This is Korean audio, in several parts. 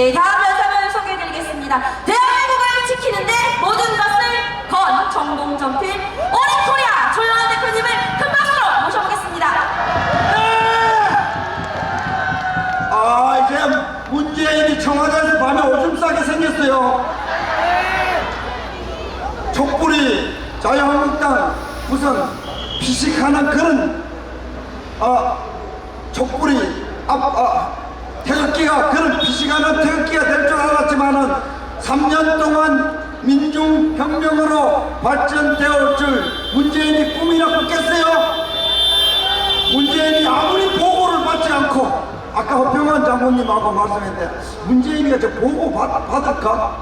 네, 다음 연습을 소개해드리겠습니다. 대한민국을 지키는데 모든 것을 건 정봉점필 어린 코리아 조영환 대표님을 큰 박수로 모셔보겠습니다. 아 이제 문재인이 청와대에서 밤에 오줌 싸게 생겼어요. 촛불이 자유한국당 무슨 피식하는 그런 아 촛불이 아, 아 태극기가 그런 피식하는 태극기가 될 줄 알았지만은 3년 동안 민중혁명으로 발전되어 줄 문재인이 꿈이나 꿨겠어요? 문재인이 아무리 보고를 받지 않고 아까 허평환 장군님하고 말씀했는데 문재인이가 저 보고 받, 받을까?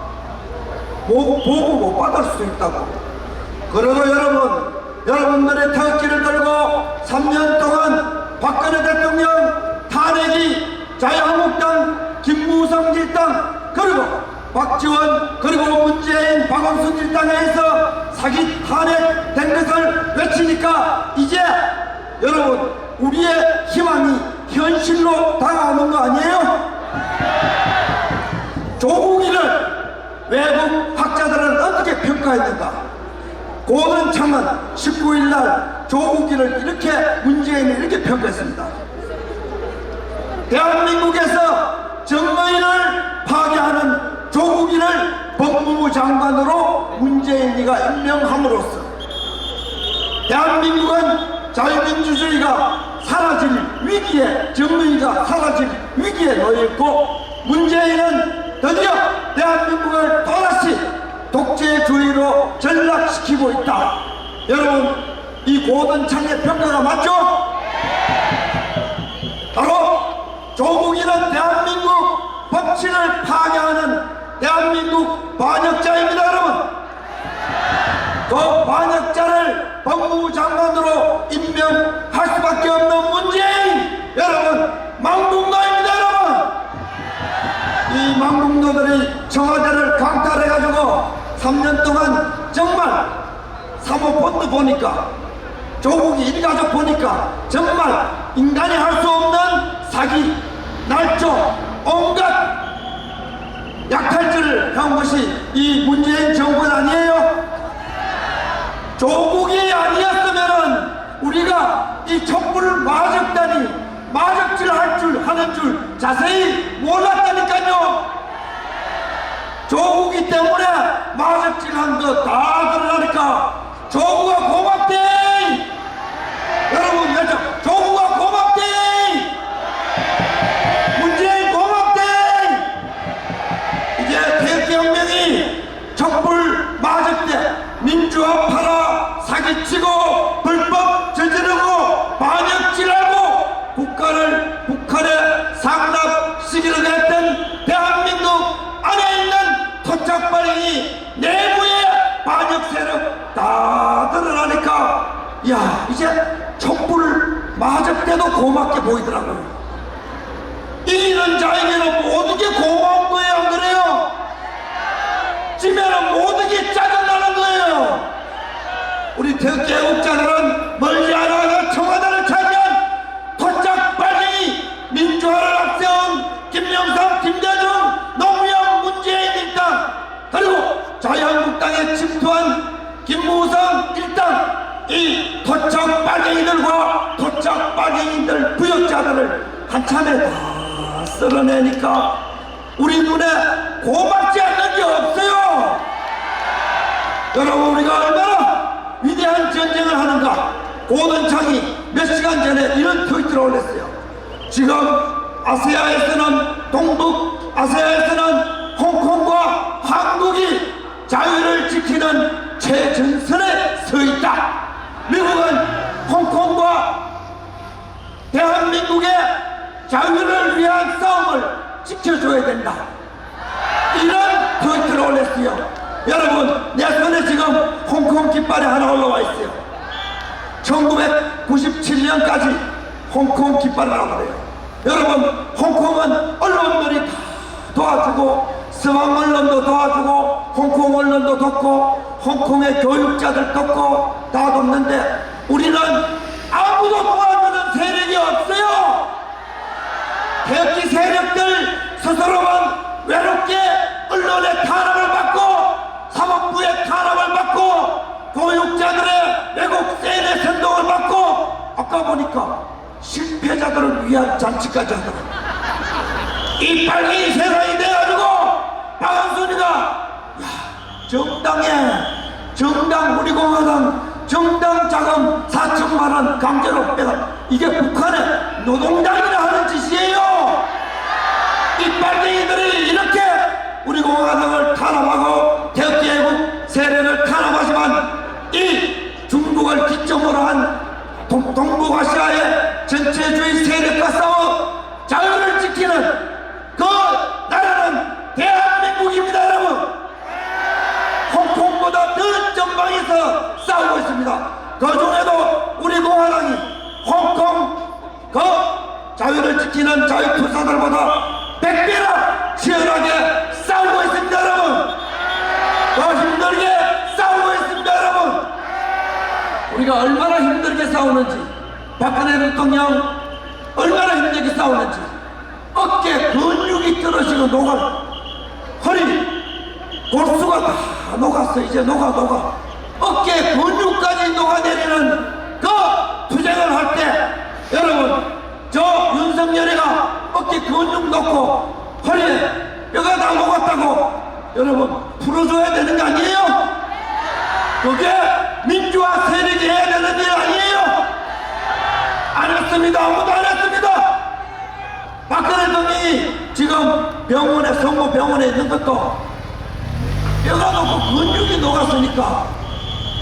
보고, 보고 못 받을 수도 있다고 그래도 여러분 여러분들의 태극기를 들고 3년 동안 박근혜 대통령 탄핵이 자유한국당 일당 그리고 박지원 그리고 문재인 박원순 일당에 의해서 사기 탄핵된 것을 외치니까 이제 여러분 우리의 희망이 현실로 다가오는 거 아니에요? 조국이를 외국 학자들은 어떻게 평가했는가? 고든창은 19일 날 조국이를 이렇게 문재인을 이렇게 평가했습니다. 대한민국에서 정의를 파괴하는 조국이를 법무부 장관으로 문재인이가 임명함으로써 대한민국은 자유민주주의가 사라질 위기에 정의가 사라질 위기에 놓여있고 문재인은 드디어 대한민국을 또다시 독재주의로 전락시키고 있다 여러분 이 고든 창의 평가가 맞죠? 바로 조국이는 대한민국 법치를 파괴하는 대한민국 반역자입니다 여러분. 그 반역자를 법무부 장관으로 임명할 수밖에 없는 문재인 여러분 망국노입니다 여러분. 이 망국노들이 청와대를 강탈해가지고 3년 동안 정말 사모펀드 보니까 조국이 일가족 보니까 정말 인간이 할 수 없는 사기 날조 온갖 약탈질을 한 것이 이 문재인 정권 아니에요? 조국이 아니었으면은 우리가 이 촛불을 마적다니 마적질 할 줄 하는 줄 자세히 몰랐다니까요 조국이 때문에 마적질 한거다 드러나니까 조국아 민주화 팔아 사기치고 불법 저지르고 반역질하고 국가를 북한에 상납시키려고 했던 대한민국 안에 있는 토착발행이 내부의 반역 세력 다 드러나니까 야 이제 촛불 맞을 때도 고맙게 보이더라고요 이기는 자에게는 모든 게 고마운 거예요 안 그래요? 지면은 모든 게 짜증나는 거예요 애국자들은 멀지 않아 청와대를 차지한 빨갱이 민주화를 앞세운 김영삼, 김대중, 노무현, 문재인 일당 그리고 자유한국당에 침투한 김무성 일당 이 토착 빨갱이들과 토착 빨갱이들 부역자들을 한참에 다 쓸어내니까 우리 눈에 고맙지 않는 게 없어요. 여러분 우리가 얼마나 위대한 전쟁을 하는가? 고든창이 몇 시간 전에 이런 트위터를 올렸어요. 지금 아세아에서는 동북 아세아에서는 홍콩과 한국이 자유를 지키는 최전선에 서 있다. 미국은 홍콩과 대한민국의 자유를 위한 싸움을 지켜줘야 된다. 이런 트위터를 올렸어요. 여러분, 내 손에 지금 홍콩 깃발이 하나 올라와 있어요. 1997년까지 홍콩 깃발을 나오래요. 여러분, 홍콩은 언론들이 다 도와주고, 서방 언론도 도와주고, 홍콩 언론도 돕고, 홍콩의 교육자들 돕고, 다 돕는데, 우리는 아무도 도와주는 세력이 없어요! 태극기 세력들 스스로만 왜 승리자들의 외국 세뇌 선동을 받고 아까 보니까 실패자들을 위한 잔치까지 하더라. 이 빨갱이 세상이 돼가지고 박원순이가 야, 정당에 정당 우리 공화당 정당 자금 4천만 원 강제로 빼가 이게 북한의 노동당이라 하는 짓이에요. 이 빨갱이들이 이렇게 우리 공화당을 탄압하고 대한민국 세력을 탄압하지만 이 중국을 기점으로 한 동, 전체주의 세력과 싸워 자유를 지키는 그 나라는 대한민국입니다 여러분. 홍콩보다 더 전방에서 싸우고 있습니다. 그 중에도 우리 공화당이 홍콩 그 자유를 지키는 자유투사들보다 100배나 치열하게 싸우고 있습니다 여러분. 더 힘들게 싸우고 있습니다 여러분. 우리가 얼마나 힘들게 싸우는지. 박근혜 대통령 싸우는지. 어깨 근육이 떨어지고 녹아. 허리 골수가 다 녹았어. 이제 녹아 녹아. 어깨 근육까지 녹아내리는 그 투쟁을 할 때 여러분 저 윤석열이가 어깨 근육 놓고 허리에 뼈가 다 녹았다고 여러분 풀어줘야 되는 거 아니에요? 그게 민주화 세력이 해야 되는 일 아니에요? 했습니다 박근혜 대통령이 지금 병원에 성모 병원에 있는 것도 뼈가 녹고 근육이 녹았으니까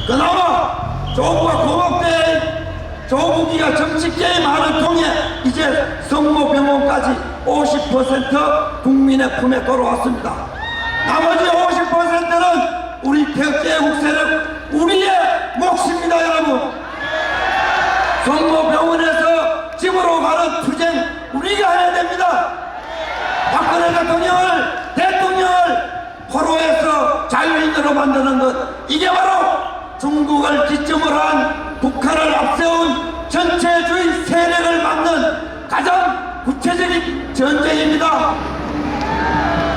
그나마 조국과 고맙대 조국이가 정치 게임하는 통해 이제 성모 병원까지 50% 국민의 품에 돌아왔습니다. 나머지 50%는 우리 대제국 세력 우리의 몫입니다 여러분. 성모 병원에서 집으로 가는 투쟁 우리가 해야 됩니다 박근혜 대통령을 대통령을 포로에서 자유인으로 만드는 것 이게 바로 중국을 기점으로 한 북한을 앞세운 전체주의 세력을 막는 가장 구체적인 전쟁입니다.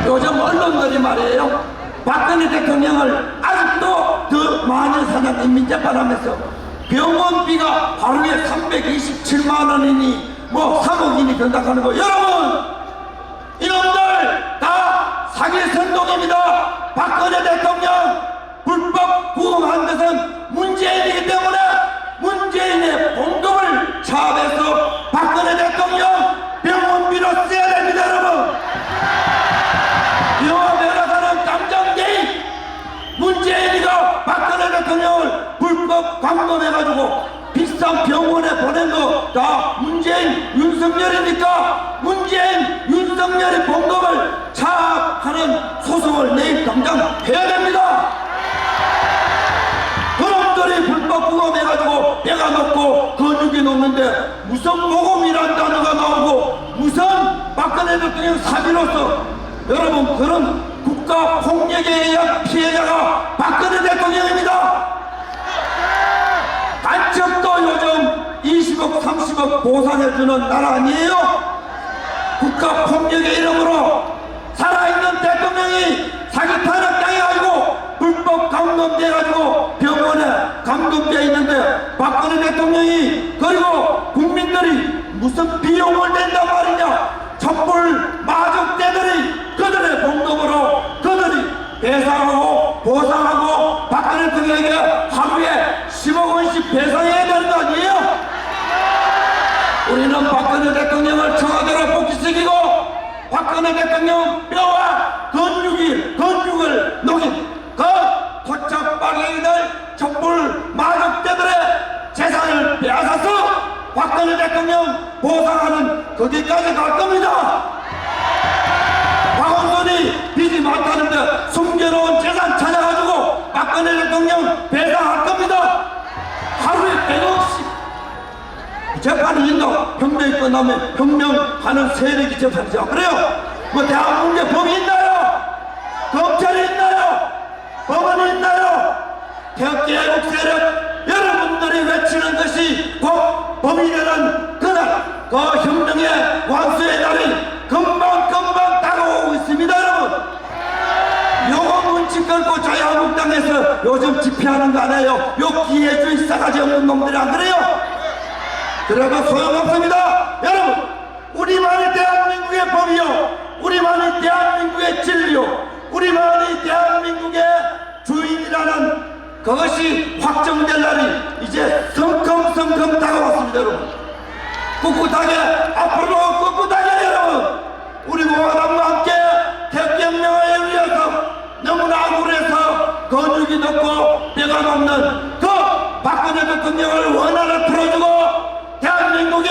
요즘 언론들이 말이에요. 박근혜 대통령을 아직도 더 많은 사냥 인민재판하면서 병원비가 하루에 327만 원이니 뭐 3억이니 된다 하는 거 여러분 이놈들 다 사기 선동입니다. 박근혜 대통령 불법 구금한 것은 문재인이기 때문에 문재인의 봉급을 차압해서 박근혜 대통령 병원비로 써야 됩니다, 여러분. 영화 변호사는 감정 개입. 문재인이가 박근혜 대통령을 불법 감금해가지고 비싼 병원에 보낸 거 다 문재인 윤석열이니까 문재인 윤석열의 봉급을 차압하는 소송을 내일 당장 해야 됩니다. 그놈들이 불법 구금해가지고 배가 높고 근육이 높는데 무슨 모금이라는 단어가 나오고 무슨 박근혜 대통령 사비로서 여러분 그런 국가 폭력에 의한 피해자가 박근혜 대통령입니다. 요즘 20억 30억 보상해주는 나라 아니에요? 국가 폭력의 이름으로 살아있는 대통령이 사기 탄압 당해가지고 불법 감금돼가지고 병원에 감금돼 있는데 박근혜 대통령이 그리고 국민들이 무슨 비용을 낸단 말이냐 촛불 마족대들이 그들의 봉급으로 그들이 배상하고 보상하고 박근혜 대통령에게 하루에 10억 원씩 배상해야 되는 거 아니에요? 우리는 박근혜 대통령을 청와대로 복귀시키고 박근혜 대통령 뼈와 근육이 근육을 녹인 그 토착 빨갱이들 촛불 마족대들의 재산을 빼앗아서 박근혜 대통령 보상하는 거기까지 갈 겁니다. 박원순이 빚이 많다는데 숨겨놓은 재산 찾아가지고 박근혜 대통령 배상할 겁니다. 하루에 100억씩 재판이 있 나? 혁명이 끝나면 혁명하는 세력이 재판이죠. 그래요? 뭐 대한민국에 법이 있나요? 검찰이 있나요? 법원이 있나요? 대한민국 세력 여러분들이 외치는 것이 곧 법이 되는 그날 그 혁명의 완수의 날이 금방 금방 다가오고 있습니다 여러분 요거 문치권 그래놓고 자유한국당에서 요즘 집회하는 거 아니에요? 요 기회주의 싸가지 없는 놈들이 안 그래요? 그래도 소용없습니다. 여러분, 우리만이 대한민국의 법이요. 우리만이 대한민국의 진리요. 우리만이 대한민국의 주인이라는 그것이 확정될 날이 이제 성큼성큼 다가왔습니다, 여러분. 꿋꿋하게 앞으로 꿋꿋하게 여러분 우리 모아담과 함께 대혁명을 위해서 너무나 억울해서 근육이 높고 뼈가 높는 그 박근혜 대통령을 원활히 풀어주고 대한민국이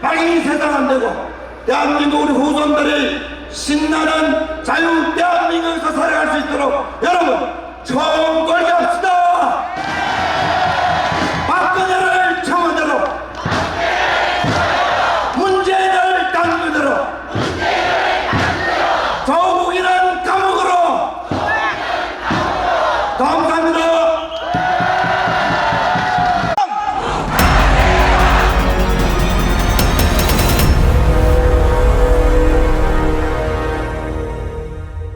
빨리 세상 안 되고 대한민국 우리 후손들이 신나는 자유 대한민국에서 살아갈 수 있도록 여러분 처음 걸게 합시다